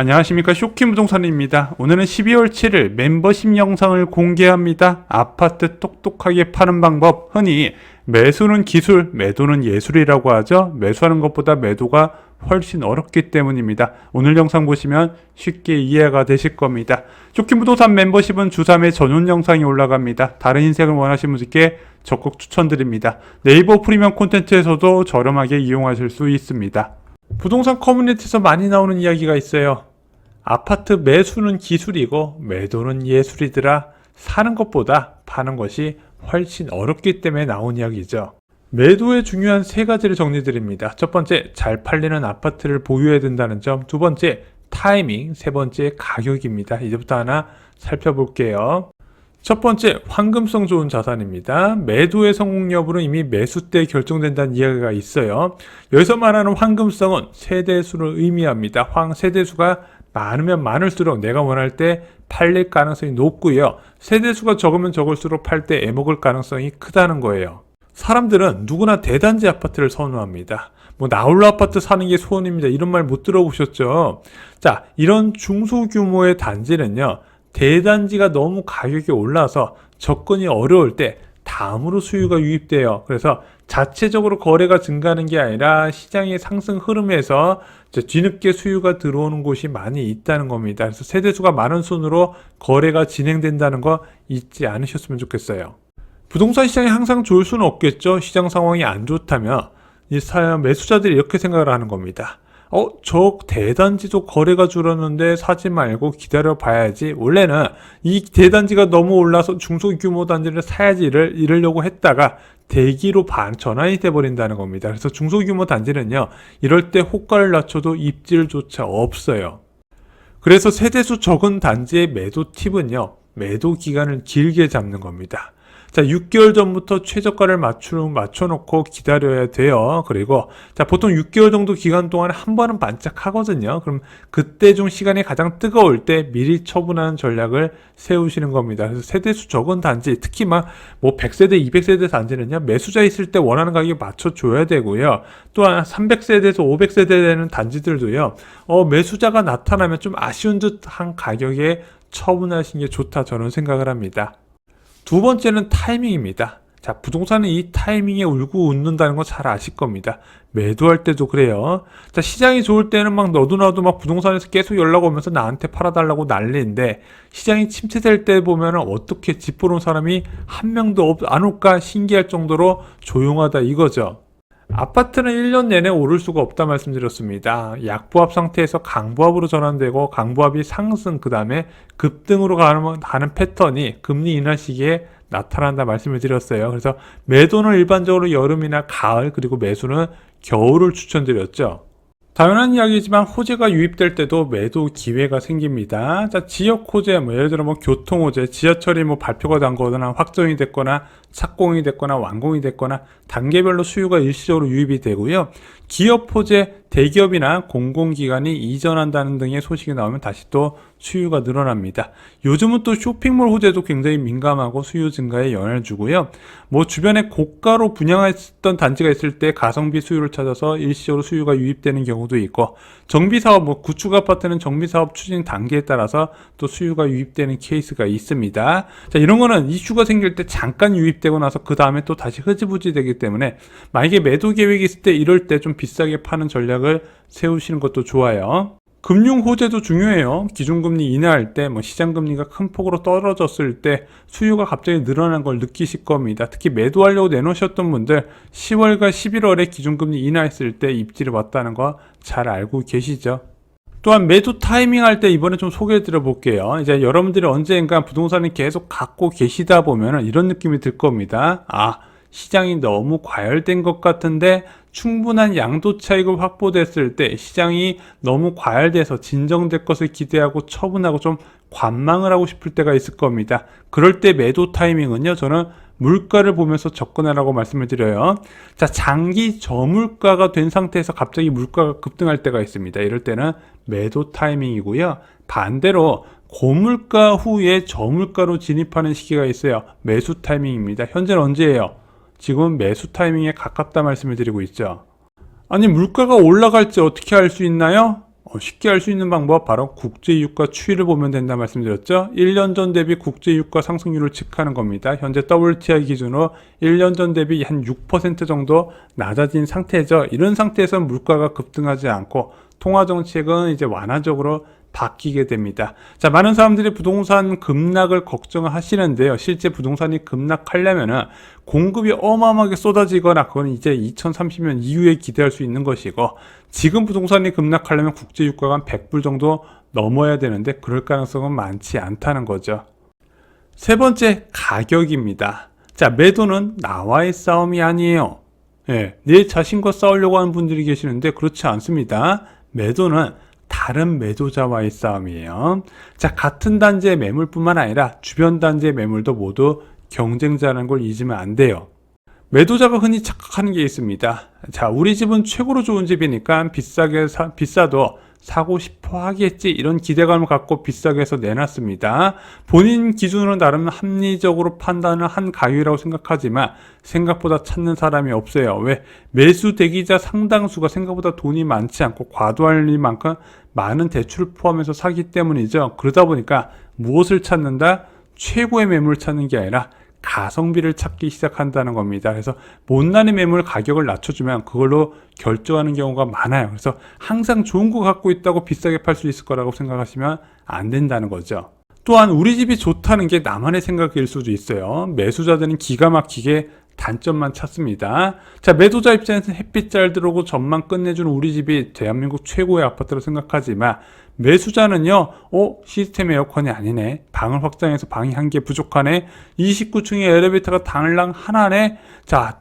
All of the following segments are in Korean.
안녕하십니까 쇼킹 부동산입니다. 오늘은 12월 7일 멤버십 영상을 공개합니다. 아파트 똑똑하게 파는 방법 흔히 매수는 기술, 매도는 예술이라고 하죠. 매수하는 것보다 매도가 훨씬 어렵기 때문입니다. 오늘 영상 보시면 쉽게 이해가 되실 겁니다. 쇼킹 부동산 멤버십은 주 3회 전용 영상이 올라갑니다. 다른 인생을 원하시는 분들께 적극 추천드립니다. 네이버 프리미엄 콘텐츠에서도 저렴하게 이용하실 수 있습니다. 부동산 커뮤니티에서 많이 나오는 이야기가 있어요. 아파트 매수는 기술이고 매도는 예술이더라. 사는 것보다 파는 것이 훨씬 어렵기 때문에 나온 이야기죠. 매도의 중요한 세 가지를 정리드립니다. 첫 번째, 잘 팔리는 아파트를 보유해야 된다는 점. 두 번째, 타이밍. 세 번째, 가격입니다. 이제부터 하나 살펴볼게요. 첫 번째, 황금성 좋은 자산입니다. 매도의 성공 여부는 이미 매수 때 결정된다는 이야기가 있어요. 여기서 말하는 황금성은 세대수를 의미합니다. 황 세대수가 많으면 많을수록 내가 원할 때 팔릴 가능성이 높고요. 세대수가 적으면 적을수록 팔 때 애먹을 가능성이 크다는 거예요. 사람들은 누구나 대단지 아파트를 선호합니다. 뭐 나홀로 아파트 사는 게 소원입니다. 이런 말 못 들어보셨죠? 자, 이런 중소규모의 단지는요. 대단지가 너무 가격이 올라서 접근이 어려울 때 다음으로 수요가 유입돼요. 그래서 자체적으로 거래가 증가하는 게 아니라 시장의 상승 흐름에서 뒤늦게 수요가 들어오는 곳이 많이 있다는 겁니다. 그래서 세대수가 많은 순으로 거래가 진행된다는 거 잊지 않으셨으면 좋겠어요. 부동산 시장이 항상 좋을 수는 없겠죠. 시장 상황이 안 좋다면 이 사- 매수자들이 이렇게 생각을 하는 겁니다. 어, 저 대단지도 거래가 줄었는데 사지 말고 기다려 봐야지. 원래는 이 대단지가 너무 올라서 중소규모 단지를 사야지를 이러려고 했다가 대기로 반 전환이 돼 버린다는 겁니다. 그래서 중소규모 단지는요. 이럴 때 호가를 낮춰도 입질조차 없어요. 그래서 세대수 적은 단지의 매도 팁은요. 매도 기간을 길게 잡는 겁니다. 자, 6개월 전부터 최저가를 맞추, 맞춰놓고 기다려야 돼요. 그리고, 자, 보통 6개월 정도 기간 동안 한 번은 반짝하거든요. 그럼 그때 좀 시간이 가장 뜨거울 때 미리 처분하는 전략을 세우시는 겁니다. 그래서 세대수 적은 단지, 특히 막, 뭐, 100세대, 200세대 단지는요, 매수자 있을 때 원하는 가격에 맞춰줘야 되고요. 또한 300세대에서 500세대 되는 단지들도요, 어, 매수자가 나타나면 좀 아쉬운 듯한 가격에 처분하시는 게 좋다, 저는 생각을 합니다. 두 번째는 타이밍입니다. 자, 부동산은 이 타이밍에 울고 웃는다는 거 잘 아실 겁니다. 매도할 때도 그래요. 자, 시장이 좋을 때는 막 너도 나도 막 부동산에서 계속 연락 오면서 나한테 팔아달라고 난리인데, 시장이 침체될 때 보면은 어떻게 집 보러 온 사람이 한 명도 없, 안 올까 신기할 정도로 조용하다 이거죠. 아파트는 1년 내내 오를 수가 없다 말씀드렸습니다. 약보합 상태에서 강보합으로 전환되고 강보합이 상승 그 다음에 급등으로 가는, 가는 패턴이 금리 인하 시기에 나타난다 말씀을 드렸어요. 그래서 매도는 일반적으로 여름이나 가을 그리고 매수는 겨울을 추천드렸죠. 당연한 이야기지만 호재가 유입될 때도 매도 기회가 생깁니다. 자, 지역 호재, 뭐 예를 들어 뭐 교통 호재, 지하철이 뭐 발표가 난 거나 확정이 됐거나 착공이 됐거나 완공이 됐거나 단계별로 수요가 일시적으로 유입이 되고요. 기업 호재, 대기업이나 공공기관이 이전한다는 등의 소식이 나오면 다시 또 수요가 늘어납니다. 요즘은 또 쇼핑몰 호재도 굉장히 민감하고 수요 증가에 영향을 주고요. 뭐 주변에 고가로 분양했던 단지가 있을 때 가성비 수요를 찾아서 일시적으로 수요가 유입되는 경우도 있고 정비사업, 뭐 구축 아파트는 정비사업 추진 단계에 따라서 또 수요가 유입되는 케이스가 있습니다. 자, 이런 거는 이슈가 생길 때 잠깐 유입되고 나서 그 다음에 또 다시 흐지부지 되기 때문에 만약에 매도 계획이 있을 때 이럴 때 좀 비싸게 파는 전략 을 세우시는 것도 좋아요. 금융 호재도 중요해요. 기준금리 인하할 때, 뭐 시장금리가 큰 폭으로 떨어졌을 때 수요가 갑자기 늘어난 걸 느끼실 겁니다. 특히 매도하려고 내놓으셨던 분들 10월과 11월에 기준금리 인하했을 때 입지를 왔다는 거 잘 알고 계시죠? 또한 매도 타이밍 할 때 이번에 좀 소개해 드려 볼게요. 이제 여러분들이 언젠가 부동산을 계속 갖고 계시다 보면 이런 느낌이 들 겁니다. 아, 시장이 너무 과열된 것 같은데 충분한 양도 차익을 확보됐을 때 시장이 너무 과열돼서 진정될 것을 기대하고 처분하고 좀 관망을 하고 싶을 때가 있을 겁니다. 그럴 때 매도 타이밍은요, 저는 물가를 보면서 접근하라고 말씀을 드려요. 자, 장기 저물가가 된 상태에서 갑자기 물가가 급등할 때가 있습니다. 이럴 때는 매도 타이밍이고요. 반대로 고물가 후에 저물가로 진입하는 시기가 있어요. 매수 타이밍입니다. 현재는 언제예요? 지금은 매수 타이밍에 가깝다 말씀을 드리고 있죠. 아니, 물가가 올라갈지 어떻게 알 수 있나요? 어, 쉽게 알 수 있는 방법 바로 국제유가 추이를 보면 된다 말씀드렸죠. 1년 전 대비 국제유가 상승률을 체크하는 겁니다. 현재 WTI 기준으로 1년 전 대비 한 6% 정도 낮아진 상태죠. 이런 상태에서 물가가 급등하지 않고 통화 정책은 이제 완화적으로 바뀌게 됩니다. 자, 많은 사람들이 부동산 급락을 걱정하시는데요. 실제 부동산이 급락하려면은 공급이 어마어마하게 쏟아지거나 그건 이제 2030년 이후에 기대할 수 있는 것이고 지금 부동산이 급락하려면 국제 유가가 한 100불 정도 넘어야 되는데 그럴 가능성은 많지 않다는 거죠. 세 번째 가격입니다. 자, 매도는 나와의 싸움이 아니에요. 예, 내 자신과 싸우려고 하는 분들이 계시는데 그렇지 않습니다. 매도는 다른 매도자와의 싸움이에요. 자, 같은 단지의 매물뿐만 아니라 주변 단지의 매물도 모두 경쟁자라는 걸 잊으면 안 돼요. 매도자가 흔히 착각하는 게 있습니다. 자, 우리 집은 최고로 좋은 집이니까 비싸게 사, 비싸도 사고 싶어 하겠지 이런 기대감을 갖고 비싸게 해서 내놨습니다. 본인 기준으로 나름 합리적으로 판단을 한 가격이라고 생각하지만 생각보다 찾는 사람이 없어요. 왜? 매수 대기자 상당수가 생각보다 돈이 많지 않고 과도할 만큼 많은 대출을 포함해서 사기 때문이죠. 그러다 보니까 무엇을 찾는다? 최고의 매물을 찾는 게 아니라 가성비를 찾기 시작한다는 겁니다. 그래서 못난의 매물 가격을 낮춰주면 그걸로 결정하는 경우가 많아요. 그래서 항상 좋은 거 갖고 있다고 비싸게 팔 수 있을 거라고 생각하시면 안 된다는 거죠. 또한 우리 집이 좋다는 게 나만의 생각일 수도 있어요. 매수자들은 기가 막히게 단점만 찾습니다. 자, 매도자 입장에서는 햇빛 잘 들어오고 전망 끝내주는 우리 집이 대한민국 최고의 아파트로 생각하지만 매수자는요, 어, 시스템 에어컨이 아니네. 방을 확장해서 방이 한 개 부족하네. 29층에 엘리베이터가 당랑 하나네. 자,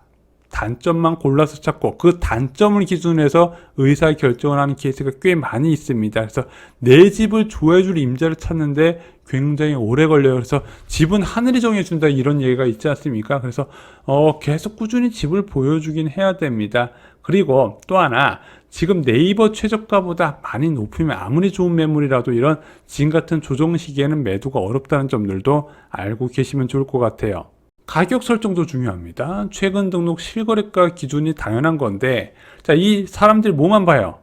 단점만 골라서 찾고 그 단점을 기준으로 해서 의사 결정을 하는 케이스가 꽤 많이 있습니다. 그래서 내 집을 좋아해줄 임자를 찾는데 굉장히 오래 걸려요. 그래서 집은 하늘이 정해준다 이런 얘기가 있지 않습니까? 그래서 어, 계속 꾸준히 집을 보여주긴 해야 됩니다. 그리고 또 하나 지금 네이버 최저가보다 많이 높으면 아무리 좋은 매물이라도 이런 지금 같은 조정 시기에는 매도가 어렵다는 점들도 알고 계시면 좋을 것 같아요. 가격 설정도 중요합니다. 최근 등록 실거래가 기준이 당연한 건데, 자, 이 사람들이 뭐만 봐요?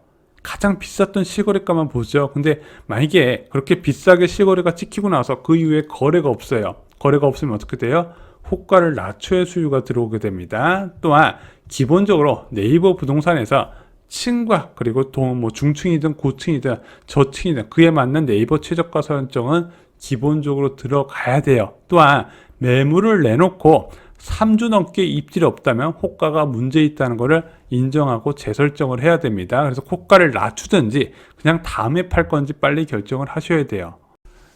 가장 비쌌던 실거래가만 보죠. 근데 만약에 그렇게 비싸게 실거래가 찍히고 나서 그 이후에 거래가 없어요. 거래가 없으면 어떻게 돼요? 호가를 낮춰야 수요가 들어오게 됩니다. 또한 기본적으로 네이버 부동산에서 층과 그리고 또뭐 중층이든 고층이든 저층이든 그에 맞는 네이버 최저가 설정은 기본적으로 들어가야 돼요. 또한 매물을 내놓고 3주 넘게 입질이 없다면 호가가 문제 있다는 것을 인정하고 재설정을 해야 됩니다. 그래서 호가를 낮추든지 그냥 다음에 팔 건지 빨리 결정을 하셔야 돼요.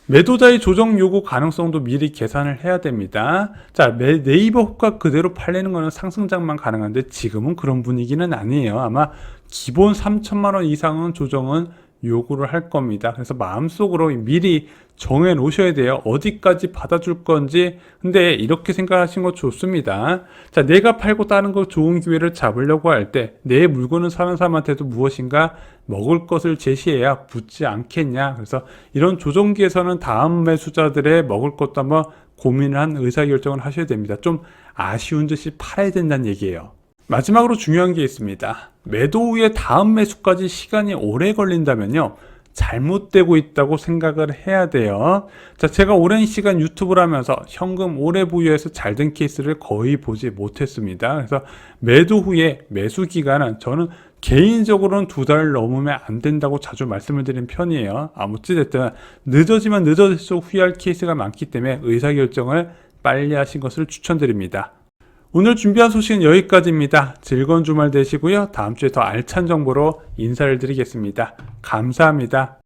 매도자의 조정 요구 가능성도 미리 계산을 해야 됩니다. 자, 매- 네이버 호가 그대로 팔리는 거는 상승장만 가능한데 지금은 그런 분위기는 아니에요. 아마 기본 3천만 원 이상은 조정은 요구를 할 겁니다. 그래서 마음속으로 미리 정해 놓으셔야 돼요. 어디까지 받아줄 건지. 근데 이렇게 생각하시는 거 좋습니다. 자, 내가 팔고 다른 거 좋은 기회를 잡으려고 할 때 내 물건을 사는 사람한테도 무엇인가 먹을 것을 제시해야 붙지 않겠냐. 그래서 이런 조정기에서는 다음 매수자들의 먹을 것도 한번 고민을 한 의사결정을 하셔야 됩니다. 좀 아쉬운 듯이 팔아야 된다는 얘기예요. 마지막으로 중요한 게 있습니다. 매도 후에 다음 매수까지 시간이 오래 걸린다면요. 잘못되고 있다고 생각을 해야 돼요. 자, 제가 오랜 시간 유튜브를 하면서 현금 오래 보유해서 잘 된 케이스를 거의 보지 못했습니다. 그래서 매도 후에 매수 기간은 저는 개인적으로는 두 달 넘으면 안 된다고 자주 말씀을 드리는 편이에요. 아무찌됐든 늦어지면 늦어질수록 후회할 케이스가 많기 때문에 의사결정을 빨리 하신 것을 추천드립니다. 오늘 준비한 소식은 여기까지입니다. 즐거운 주말 되시고요. 다음 주에 더 알찬 정보로 인사를 드리겠습니다. 감사합니다.